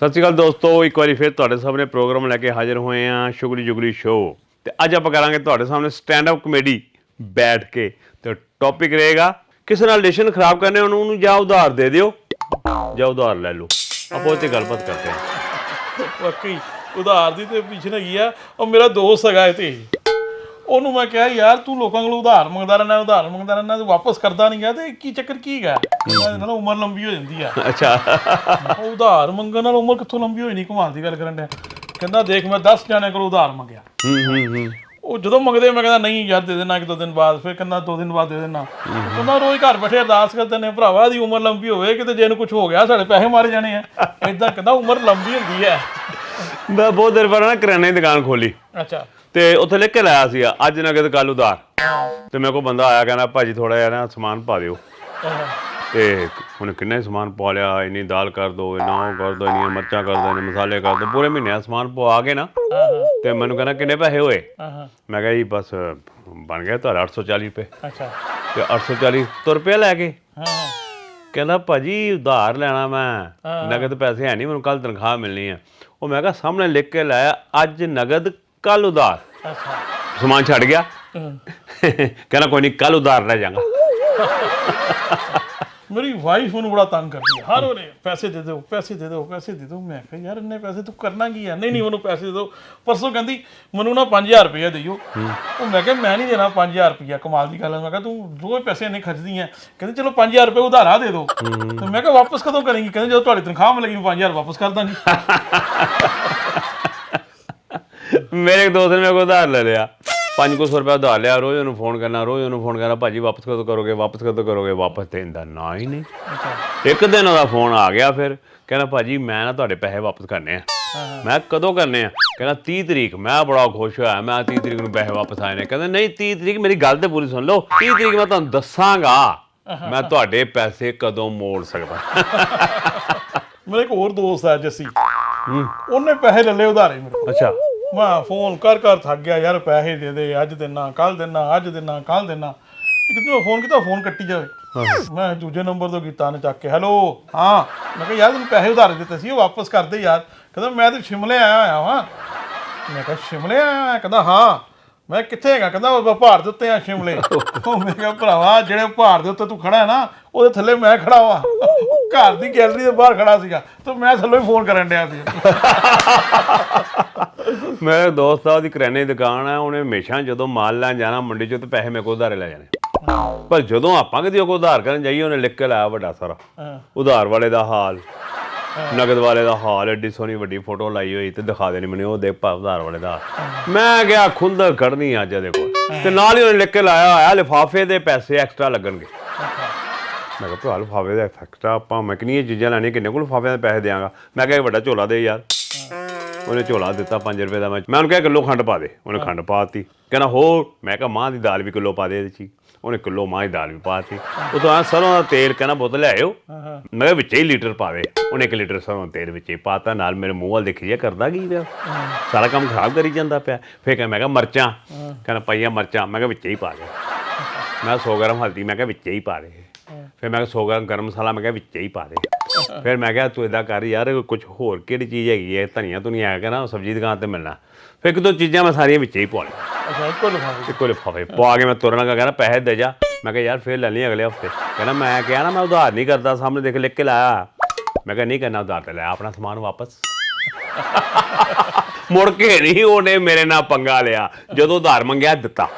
ਸਤਿ ਸ਼੍ਰੀ ਅਕਾਲ ਦੋਸਤੋ, ਇੱਕ ਵਾਰੀ ਫਿਰ ਤੁਹਾਡੇ ਸਾਹਮਣੇ ਪ੍ਰੋਗਰਾਮ ਲੈ ਕੇ ਹਾਜ਼ਰ ਹੋਏ ਆ ਸ਼ੁਗਲੀ ਜੁਗਲੀ ਸ਼ੋਅ ਤੇ ਅੱਜ ਆਪਾਂ ਕਰਾਂਗੇ ਤੁਹਾਡੇ ਸਾਹਮਣੇ ਸਟੈਂਡ ਅਪ ਕਮੇਡੀ ਬੈਠ ਕੇ। ਤੇ ਟੌਪਿਕ ਰਹੇਗਾ, ਕਿਸੇ ਨਾਲ ਰਿਲੇਸ਼ਨ ਖਰਾਬ ਕਰਨੇ ਉਹਨੂੰ ਉਹਨੂੰ ਜਾਂ ਉਧਾਰ ਦੇ ਦਿਓ, ਜਾਂ ਉਧਾਰ ਲੈ ਲਓ। ਆਪੋ ਤੇ ਗੱਲਬਾਤ ਕਰਦੇ ਹਾਂ। ਵਾਕਈ ਉਧਾਰ ਦੀ ਤੇ ਪਿੱਛੇ ਹੈਗੀ ਆ, ਉਹ ਮੇਰਾ ਦੋਸਤ ਹੈਗਾ ਇਹ ਤੇ। ਉਹਨੂੰ ਮੈਂ ਕਿਹਾ ਯਾਰ ਤੂੰ ਲੋਕਾਂ ਕੋਲੋਂ ਉਧਾਰ ਮੰਗਦਾ ਰਹਿਣਾ ਉਧਾਰ ਮੰਗਦਾ ਰਹਿਣਾ ਤੂੰ ਵਾਪਸ ਕਰਦਾ ਨਹੀਂ ਗਿਆ ਤੇ ਕੀ ਚੱਕਰ ਕੀ ਹੈਗਾ? ਇਹਦੇ ਨਾਲ ਉਮਰ ਲੰਬੀ ਹੋ ਜਾਂਦੀ ਆ। ਅੱਛਾ। ਉਹ ਉਧਾਰ ਮੰਗਣ ਨਾਲ ਉਮਰ ਕਿੱਥੋਂ ਲੰਬੀ ਹੋਈ ਨਹੀਂ ਕਮਾਲ ਦੀ ਗੱਲ ਕਰਨ ਡਿਆ। ਕਹਿੰਦਾ ਦੇਖ ਮੈਂ 10 ਜਾਣਿਆਂ ਕੋਲੋਂ ਉਧਾਰ ਮੰਗਿਆ। ਹੂੰ ਹੂੰ ਹੂੰ। ਉਹ ਜਦੋਂ ਮੰਗਦੇ ਮੈਂ ਕਹਿੰਦਾ ਨਹੀਂ ਯਾਰ ਦੇ ਦੇਣਾ ਇੱਕ ਦੋ ਦਿਨ ਬਾਅਦ ਫਿਰ ਕਹਿੰਦਾ ਦੋ ਦਿਨ ਬਾਅਦ ਦੇ ਦੇਣਾ ਕਹਿੰਦਾ ਰੋਜ਼ ਘਰ ਬੈਠੇ ਅਰਦਾਸ ਕਰਦੇ ਨੇ ਭਰਾਵਾ ਦੀ ਉਮਰ ਲੰਬੀ ਹੋਵੇ ਕਿਤੇ ਜੇ ਨੂੰ ਕੁਝ ਹੋ ਗਿਆ ਸਾਡੇ ਪੈਸੇ ਮਾਰੇ ਜਾਣੇ ਆ। ਇਦਾਂ ਕਹਿੰਦਾ ਉਮਰ ਲੰਬੀ ਹੁੰਦੀ ਹੈ। ਮੈਂ ਬਹੁਤ ਦੇਰ ਪਹਿਲਾਂ ਨਾ ਕਰਿਆਨੇ ਦੀ ਦੁਕਾਨ ਖੋਲੀ। ਅੱਛਾ। ਤੇ ਉੱਥੇ ਲਿਖ ਕੇ ਲਾਇਆ ਸੀ ਅੱਜ ਨਗਦ ਕੱਲ ਉਧਾਰ। ਤੇ ਮੇਰੇ ਕੋਲ ਬੰਦਾ ਆਇਆ ਕਹਿੰਦਾ ਭਾਜੀ ਥੋੜਾ ਜਿਹਾ ਨਾ ਸਮਾਨ ਪਾ ਦਿਓ। ਤੇ ਹੁਣ ਕਿੰਨਾ ਸਮਾਨ ਪਾ ਲਿਆ ਇੰਨੀ ਦਾਲ ਕਰ ਦੋ ਇੰਨਾ ਉਹ ਕਰ ਦੋ ਇੰਨੀਆਂ ਮਿਰਚਾਂ ਕਰ ਦੋ ਇੰਨੇ ਮਸਾਲੇ ਕਰ ਦੋ ਪੂਰੇ ਮਹੀਨੇ ਦਾ ਸਮਾਨ ਪਵਾ ਕੇ ਨਾ ਤੇ ਮੈਨੂੰ ਕਹਿੰਦਾ ਕਿੰਨੇ ਪੈਸੇ ਹੋਏ? ਮੈਂ ਕਿਹਾ ਜੀ ਬਸ ਬਣ ਗਿਆ ਤੁਹਾਡਾ 840 ਰੁਪਏ। ਅੱਛਾ। ਤੇ 840 ਤੁਰ ਰੁਪਏ ਲੈ ਕੇ। ਹਾਂ ਕਹਿੰਦਾ ਭਾਜੀ ਉਧਾਰ ਲੈਣਾ ਮੈਂ। ਨਗਦ ਪੈਸੇ ਹੈ ਨਹੀਂ ਮੈਨੂੰ ਕੱਲ ਤਨਖਾਹ ਮਿਲਣੀ ਹੈ। ਉਹ ਮੈਂ ਕਿਹਾ ਸਾਹਮਣੇ ਲਿਖ ਕੇ ਲਾਇਆ ਅੱਜ ਨਗਦ ਕੱਲ ਉਧਾਰ ਅੱਛਾ। ਸਮਾਨ ਛੱਡ ਗਿਆ। ਕਹਿੰਦਾ ਕੋਈ ਨਹੀਂ ਕੱਲ ਉਧਾਰ ਲੈ ਜਾਗਾ। ਮੇਰੀ ਵਾਈਫ ਨੂੰ ਬੜਾ ਤੰਗ ਕਰਦੀ ਹੈ। ਹਰ ਵੇਲੇ ਪੈਸੇ ਦੇ ਦਿਓ ਪੈਸੇ ਦੇ ਦਿਓ ਪੈਸੇ ਦੇ ਦਿਓ। ਮੈਂ ਕਿਹਾ ਯਾਰ ਇੰਨੇ ਪੈਸੇ ਤੂੰ ਕਰਨਾ ਕੀ ਹੈ ਨਹੀਂ ਨਹੀਂ ਉਹਨੂੰ ਪੈਸੇ ਦੇ ਦਿਓ। ਪਰਸੋਂ ਕਹਿੰਦੀ ਮੈਨੂੰ ਨਾ 5000 ਰੁਪਏ ਦਿਓ ਉਹ ਮੈਂ ਕਿਹਾ ਮੈਂ ਨਹੀਂ ਦੇਣਾ 5000 ਰੁਪਏ ਕਮਾਲ ਦੀ ਗੱਲ ਹੈ। ਮੈਂ ਕਿਹਾ ਤੂੰ ਰੋਜ਼ ਪੈਸੇ ਇੰਨੇ ਖਰਚਦੀ ਹੈ। ਕਹਿੰਦੀ ਚਲੋ 5000 ਰੁਪਏ ਉਧਾਰਾ ਦੇ ਦਿਓ। ਤੇ ਮੈਂ ਕਿਹਾ ਵਾਪਸ ਕਦੋਂ ਕਰੇਂਗੀ? ਕਹਿੰਦੀ ਜਦੋਂ ਤੁਹਾਡੀ ਤਨਖਾਹ ਮਿਲੇਗੀ ਮੈਂ 5000 ਵਾਪਸ ਕਰ ਦਾਂਗੀ। ਮੇਰੇ ਇੱਕ ਦੋਸਤ ਨੇ ਮੇਰੇ ਕੋਲ ਉਧਾਰ ਲੈ ਲਿਆ। 500 ਰੁਪਏ ਉਧਾਰ ਲਿਆ। ਰੋਜ਼ ਉਹਨੂੰ ਫੋਨ ਕਰਨਾ ਰੋਜ਼ ਉਹਨੂੰ ਫੋਨ ਕਰਨਾ ਭਾਜੀ ਵਾਪਸ ਕਦੋਂ ਕਰੋਗੇ ਵਾਪਸ ਕਦੋਂ ਕਰੋਗੇ? ਵਾਪਸ ਦੇਣ ਦਾ ਨਾ ਹੀ ਨਹੀਂ। ਇੱਕ ਦਿਨ ਉਹਦਾ ਫੋਨ ਆ ਗਿਆ ਫਿਰ। ਕਹਿੰਦਾ ਭਾਜੀ ਮੈਂ ਨਾ ਤੁਹਾਡੇ ਪੈਸੇ ਵਾਪਸ ਕਰਨੇ ਆ। ਮੈਂ ਕਦੋਂ ਕਰਨੇ ਆ? ਕਹਿੰਦਾ 30 ਤਰੀਕ। ਮੈਂ ਬੜਾ ਖੁਸ਼ ਹੋਇਆ। ਮੈਂ 30 ਤਰੀਕ ਨੂੰ ਪੈਸੇ ਵਾਪਸ ਆਏ ਨੇ। ਕਹਿੰਦਾ ਨਹੀਂ 30 ਤਰੀਕ ਮੇਰੀ ਗੱਲ ਤੇ ਪੂਰੀ ਸੁਣ ਲਓ। 30 ਤਰੀਕ ਮੈਂ ਤੁਹਾਨੂੰ ਦੱਸਾਂਗਾ। ਮੈਂ ਤੁਹਾਡੇ ਪੈਸੇ ਕਦੋਂ ਮੋੜ ਸਕਦਾ? ਮੇਰਾ ਇੱਕ ਹੋਰ ਦੋਸਤ ਹੈ ਜੱਸੀ। ਉਹਨੇ ਪੈਸੇ ਲੈ ਲਏ ਉਧਾਰੇ ਮੇਰੇ ਕੋਲ। ਅੱਛਾ। ਮੈਂ ਫੋਨ ਕਰ ਕਰ ਥੱਕ ਗਿਆ ਯਾਰ ਪੈਸੇ ਦੇ ਦੇ ਅੱਜ ਦੇਣਾ ਕੱਲ ਦੇਣਾ ਅੱਜ ਦੇਣਾ ਕੱਲ ਦੇਣਾ ਮੈਂ ਫੋਨ ਕੀਤਾ ਫੋਨ ਕੱਟੀ ਜਾਵੇ। ਮੈਂ ਦੂਜੇ ਨੰਬਰ ਤੋਂ ਕੀਤਾ ਨਾ ਚੱਕ ਕੇ ਹੈਲੋ ਹਾਂ। ਮੈਂ ਕਿਹਾ ਯਾਰ ਤੈਨੂੰ ਪੈਸੇ ਉਧਾਰੇ ਦਿੱਤੇ ਸੀ ਉਹ ਵਾਪਸ ਕਰ ਦੇ ਯਾਰ। ਕਹਿੰਦਾ ਮੈਂ ਤੇ ਸ਼ਿਮਲੇ ਆਇਆ ਹੋਇਆ ਵਾਂ। ਮੈਂ ਕਿਹਾ ਸ਼ਿਮਲੇ ਆਇਆ ਹੋਇਆ? ਕਹਿੰਦਾ ਹਾਂ। ਮੈਂ ਕਿੱਥੇ ਹੈਗਾ? ਕਹਿੰਦਾ ਉਹ ਪਹਾੜ ਦੇ ਉੱਤੇ ਆ ਸ਼ਿਮਲੇ। ਉਹ ਮੈਂ ਕਿਹਾ ਭਰਾਵਾ ਜਿਹੜੇ ਪਹਾੜ ਦੇ ਉੱਤੇ ਤੂੰ ਖੜਾ ਹੈ ਨਾ ਉਹਦੇ ਥੱਲੇ ਮੈਂ ਖੜਾ ਵਾਂ। ਘਰ ਦੀ ਗੈਲਰੀ ਦੇ ਬਾਹਰ ਖੜਾ ਸੀਗਾ। ਤੇ ਮੈਂ ਥੱਲੋਂ ਹੀ ਫੋਨ ਕਰਨ ਡਿਆ ਸੀ। ਮੇਰੇ ਦੋਸਤ ਆ ਉਹਦੀ ਕਰਿਆਨੇ ਦੀ ਦੁਕਾਨ ਹੈ ਉਹਨੇ ਹਮੇਸ਼ਾ ਜਦੋਂ ਮਾਲ ਲੈਣ ਜਾਣਾ ਮੰਡੀ ਚੋਂ ਤੇ ਪੈਸੇ ਮੇਰੇ ਕੋਲ ਉਧਾਰੇ ਲੈ ਜਾਣੇ। ਪਰ ਜਦੋਂ ਆਪਾਂ ਕਿਤੇ ਕੋਈ ਉਧਾਰ ਕਰਨ ਜਾਈਏ ਉਹਨੇ ਲਿਖ ਕੇ ਲਾਇਆ ਵੱਡਾ ਸਾਰਾ। ਉਧਾਰ ਵਾਲੇ ਦਾ ਹਾਲ। ਨਗਦ ਵਾਲੇ ਦਾ ਹਾਲ ਐਡੀ ਸੋਹਣੀ ਵੱਡੀ ਫੋਟੋ ਲਾਈ ਹੋਈ ਤੇ ਦਿਖਾ ਦੇਣੀ ਮੈਨੂੰ ਉਹ ਦੇਖ ਭਾ ਉਧਾਰ ਵਾਲੇ ਦਾ। ਮੈਂ ਗਿਆ ਖੁੰਦਰ ਕੱਢਣੀ ਅੱਜ ਇਹਦੇ ਕੋਲ। ਤੇ ਨਾਲ ਹੀ ਉਹਨੇ ਲਿਖ ਕੇ ਲਾਇਆ ਹੋਇਆ ਲਿਫਾਫੇ ਦੇ ਪੈਸੇ ਐਕਸਟਰਾ ਲੱਗਣਗੇ। ਮੈਂ ਕਿਹਾ ਭਰਾ ਲਿਫਾਫੇ ਦਾ ਐਕਸਟਰਾ ਆਪਾਂ ਮੈਂ ਕਿੰਨੀਆਂ ਚੀਜ਼ਾਂ ਲੈਣੀਆਂ ਕਿੰਨੇ ਕੋਲ ਲਿਫਾਫਿਆਂ ਦੇ ਪੈਸੇ ਦਿਆਂਗਾ ਮੈਂ ਕਿਹਾ ਇਹ ਵੱਡਾ ਝੋਲਾ ਦੇ ਯਾਰ। ਉਹਨੇ ਝੋਲਾ ਦਿੱਤਾ 5 ਰੁਪਏ ਦਾ ਮੈਂ ਮੈਂ ਉਹਨੂੰ ਕਿਹਾ ਕਿਲੋ ਖੰਡ ਪਾ ਦੇ। ਉਹਨੇ ਖੰਡ ਪਾਤੀ। ਕਹਿੰਦਾ ਹੋਰ? ਮੈਂ ਕਿਹਾ ਮਾਂ ਦੀ ਦਾਲ ਵੀ ਕਿਲੋ ਪਾ ਦੇ ਇਹਦੇ ਚ ਹੀ। ਉਹਨੇ ਕਿਲੋ ਮਾਂ ਦੀ ਦਾਲ ਵੀ ਪਾਤੀ ਉਹ ਤੋਂ ਆ ਸਰੋਂ ਦਾ ਤੇਲ ਕਹਿੰਦਾ ਬੋਤਲ ਲਿਆਇਓ ਮੈਂ ਕਿਹਾ ਵਿੱਚ ਹੀ ਲੀਟਰ ਪਾਵੇ। ਉਹਨੇ 1 ਲੀਟਰ ਸਰੋਂ ਦਾ ਤੇਲ ਵਿੱਚ ਹੀ ਪਾਤਾ। ਨਾਲ ਮੇਰੇ ਮੂੰਹ ਵੱਲ ਦੇਖੀ ਜਾ ਕਰਦਾ ਕੀ ਪਿਆ? ਸਾਰਾ ਕੰਮ ਖਰਾਬ ਕਰੀ ਜਾਂਦਾ ਪਿਆ। ਫੇਰ ਕਹਿੰਦਾ ਮੈਂ ਕਿਹਾ ਮਰਚਾਂ। ਕਹਿੰਦਾ ਪਈਆਂ ਮਰਚਾਂ। ਮੈਂ ਕਿਹਾ ਵਿੱਚ ਹੀ ਪਾ ਦੇ। ਮੈਂ 100 ਗ੍ਰਾਮ ਹਲਦੀ। ਮੈਂ ਕਿਹਾ ਵਿੱਚ ਹੀ ਪਾ ਦੇ। ਫਿਰ ਮੈਂ ਕਿਹਾ 100 ਗ੍ਰਾਮ ਗਰਮ ਮਸਾਲਾ। ਮੈਂ ਕਿਹਾ ਵਿੱਚ ਹੀ ਪਾ ਦੇ। ਫਿਰ ਮੈਂ ਕਿਹਾ ਤੂੰ ਇਦਾਂ ਕਰ ਯਾਰ ਕੁਝ ਹੋਰ ਕਿਹੜੀ ਚੀਜ਼ ਹੈਗੀ ਹੈ ਧਨੀਆ ਧੁਨੀਆ ਹੈਗਾ ਨਾ ਸਬਜ਼ੀ ਦੁਕਾਨ ਤੇ ਮਿਲਣਾ। ਫਿਰ ਇੱਕ ਦੋ ਚੀਜ਼ਾਂ ਮੈਂ ਸਾਰੀਆਂ ਵਿੱਚ ਹੀ ਪਾ ਲਈਆਂ। ਅੱਛਾ ਇੱਕੋ ਲਿਫਾਫੇ ਇੱਕੋ ਲਿਫਾਫੇ। ਪਵਾ ਕੇ ਮੈਂ ਤੁਰਨ ਲੱਗਾ ਕਹਿੰਦਾ ਪੈਸੇ ਦੇ ਜਾ। ਮੈਂ ਕਿਹਾ ਯਾਰ ਫੇਰ ਲੈ ਲਈ ਅਗਲੇ ਹਫ਼ਤੇ। ਕਹਿੰਦਾ ਮੈਂ ਕਿਹਾ ਨਾ ਮੈਂ ਉਧਾਰ ਨਹੀਂ ਕਰਦਾ ਸਾਹਮਣੇ ਦੇਖ ਲਿਖ ਕੇ ਲਾਇਆ। ਮੈਂ ਕਿਹਾ ਨਹੀਂ ਕਰਨਾ ਉਧਾਰ ਤੇ ਲੈ ਆਪਣਾ ਸਮਾਨ ਵਾਪਸ। ਮੁੜ ਕੇ ਨਹੀਂ ਉਹਨੇ ਮੇਰੇ ਨਾਲ ਪੰਗਾ ਲਿਆ ਜਦੋਂ ਉਧਾਰ ਮੰਗਿਆ ਦਿੱਤਾ।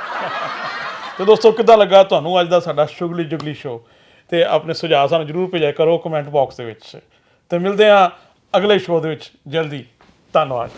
ਤੇ ਦੋਸਤੋ ਕਿੱਦਾਂ ਲੱਗਾ ਤੁਹਾਨੂੰ ਅੱਜ ਦਾ ਸਾਡਾ ਸ਼ੁਗਲੀ ਜੁਗਲੀ ਸ਼ੋ ਤੇ ਆਪਣੇ ਸੁਝਾਅ ਸਾਨੂੰ ਜਰੂਰ ਭੇਜਿਆ ਕਰੋ ਕਮੈਂਟ ਬਾਕਸ ਦੇ ਵਿੱਚ। ਤੇ ਮਿਲਦੇ ਹਾਂ ਅਗਲੇ ਸ਼ੋਅ ਦੇ ਵਿੱਚ। ਜਲਦੀ। ਧੰਨਵਾਦ।